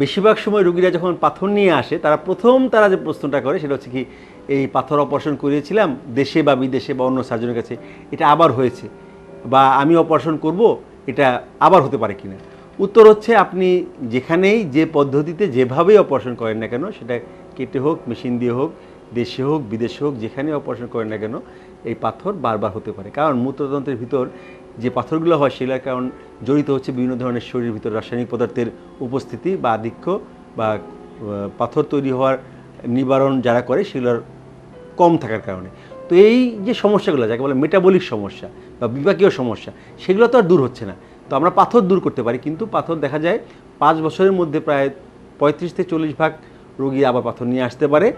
বেশিরভাগ সময় রুগীরা যখন পাথর নিয়ে আসে, তারা প্রথম তারা যে প্রশ্নটা করে সেটা হচ্ছে কি, এই পাথর অপারেশন করিয়েছিলাম দেশে বা বিদেশে বা অন্য সার্জনের কাছে, এটা আবার হয়েছে বা আমি অপারেশন করব, এটা আবার হতে পারে কিনা? উত্তর হচ্ছে আপনি যেখানেই, যে পদ্ধতিতে যেভাবেই অপারেশন করেন না কেন, সেটা কেটে হোক, মেশিন দিয়ে হোক, দেশে হোক, বিদেশে হোক যেখানে অপারেশন করেন না কেন, এই পাথর বারবার হতে পারে। কারণ মূত্রতন্ত্রের ভিতর যে পাথরগুলো হয় সেগুলোর কারণ জড়িত হচ্ছে বিভিন্ন ধরনের শরীরের ভিতর রাসায়নিক পদার্থের উপস্থিতি বা আধিক্য বা পাথর তৈরি হওয়ার নিবারণ যারা করে সেগুলোর কম থাকার কারণে। তো এই যে সমস্যাগুলো, যাকে বলে মেটাবলিক সমস্যা বা বিপাকীয় সমস্যা, সেগুলো তো আর দূর হচ্ছে না। তো আমরা পাথর দূর করতে পারি, কিন্তু পাথর দেখা যায় পাঁচ বছরের মধ্যে প্রায় পঁয়ত্রিশ থেকে চল্লিশ ভাগ রোগী আবার পাথর নিয়ে আসতে পারে,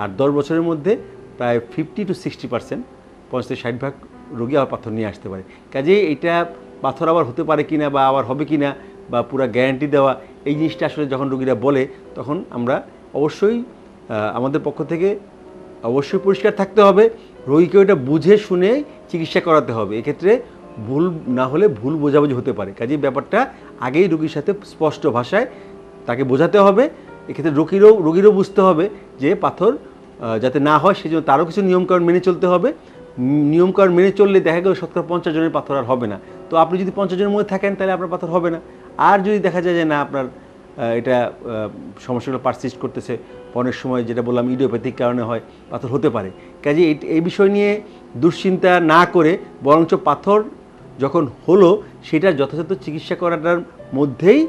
আর দশ বছরের মধ্যে প্রায় ফিফটি টু সিক্সটি পার্সেন্ট পঞ্চাশ থেকে ষাট ভাগ রোগী আবার পাথর নিয়ে আসতে পারে। কাজে এটা পাথর আবার হতে পারে কিনা বা আবার হবে কিনা বা পুরো গ্যারান্টি দেওয়া, এই জিনিসটা আসলে যখন রোগীরা বলে, তখন আমরা অবশ্যই আমাদের পক্ষ থেকে অবশ্যই পরিষ্কার থাকতে হবে। রোগীকে ওটা বুঝে শুনে চিকিৎসা করাতে হবে। এক্ষেত্রে ভুল না হলে ভুল বোঝাবুঝি হতে পারে। কাজেই ব্যাপারটা আগেই রোগীর সাথে স্পষ্ট ভাষায় তাকে বোঝাতে হবে। এক্ষেত্রে রোগীরও রোগীরও বুঝতে হবে যে পাথর যাতে না হয় সেই জন্য তারও কিছু নিয়মকানুন মেনে চলতে হবে। নিয়মকানুন মেনে চললে দেখা গেল শতকরা পঞ্চাশ জনের পাথর আর হবে না। তো আপনি যদি পঞ্চাশ জনের মধ্যে থাকেন, তাহলে আপনার পাথর হবে না। আর যদি দেখা যায় যে না, আপনার এটা সমস্যাগুলো পারসিস্ট করতেছে অনেক সময় যেটা বললাম ইডিওপ্যাথিক কারণে হয়, পাথর হতে পারে। কাজে এই- বিষয় নিয়ে দুশ্চিন্তা না করে, বরঞ্চ পাথর যখন হলো, সেটা যথাযথ চিকিৎসা করাটার মধ্যেই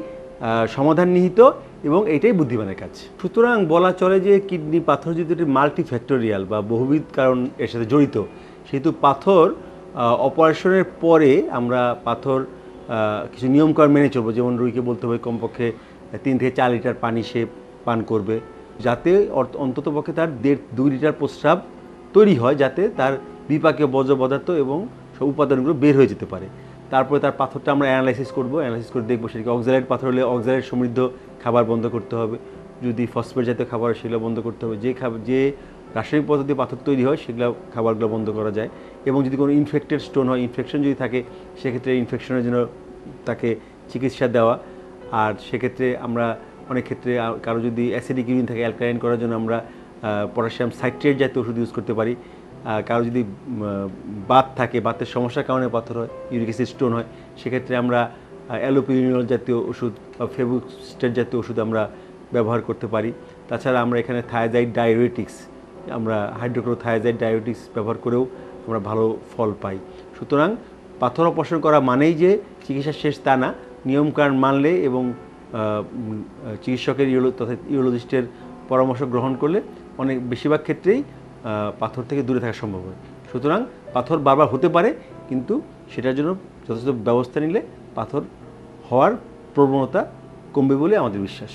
সমাধান নিহিত এবং এটাই বুদ্ধিমানের কাজ। সুতরাং বলা চলে যে, কিডনি পাথর যদি মাল্টিফ্যাক্টোরিয়াল বা বহুবিধ কারণ এর সাথে জড়িত সেহেতু পাথর অপারেশনের পরে আমরা পাথর কিছু নিয়মকানুন মেনে চলবো। যেমন রুইকে বলতে হবে, কমপক্ষে তিন থেকে চার লিটার পানি সে পান করবে, যাতে অন্তত পক্ষে তার দেড়, দুই লিটার প্রস্রাব তৈরি হয়, যাতে তার বিপাকীয় বর্জ্য পদার্থ এবং সব উপাদানগুলো বের হয়ে যেতে পারে। তারপরে তার পাথরটা আমরা অ্যানালাইসিস করব। অ্যানালাইসিস করে দেখব সেটাকে অক্সালাইট পাথর হলে অক্সালাইট সমৃদ্ধ খাবার বন্ধ করতে হবে। যদি ফসফেট জাতীয় খাবার সেগুলো বন্ধ করতে হবে, যে খাবার যে রাসায়নিক পদ্ধতি পাথর তৈরি হয়, সেগুলো খাবারগুলো বন্ধ করা যায়। এবং যদি কোনো ইনফেক্টেড স্টোন হয় ইনফেকশন যদি থাকে, সেক্ষেত্রে ইনফেকশনের জন্য তাকে চিকিৎসা দেওয়া। আর সেক্ষেত্রে আমরা অনেক ক্ষেত্রে কারও যদি অ্যাসিডিক ইউরিন থাকে অ্যালকালাইন করার জন্য আমরা পটাশিয়াম সাইট্রেট জাতীয় ওষুধ ইউজ করতে পারি। কারও যদি বাত থাকে, বাতের সমস্যার কারণে পাথর হয় ইউরিক অ্যাসিড স্টোন হয়, সেক্ষেত্রে আমরা অ্যালোপিউরিনল জাতীয় ওষুধ বা ফেবুস্টেট জাতীয় ওষুধ আমরা ব্যবহার করতে পারি। তাছাড়া আমরা এখানে থায়াজাইড ডায়োরেটিক্স আমরা হাইড্রোক্লোথায়াজাইড ডায়োটিক্স ব্যবহার করেও আমরা ভালো ফল পাই। সুতরাং পাথর অপারেশন করা মানেই যে চিকিৎসা শেষ তা না। নিয়মকানুন মানলে এবং চিকিৎসকের ইউরো, তথা ইউরোলজিস্টের পরামর্শ গ্রহণ করলে অনেক বেশিরভাগ ক্ষেত্রেই পাথর থেকে দূরে থাকা সম্ভব হয়। সুতরাং পাথর বারবার হতে পারে, কিন্তু সেটার জন্য যথেষ্ট ব্যবস্থা নিলে পাথর হওয়ার প্রবণতা কমবে বলে আমাদের বিশ্বাস।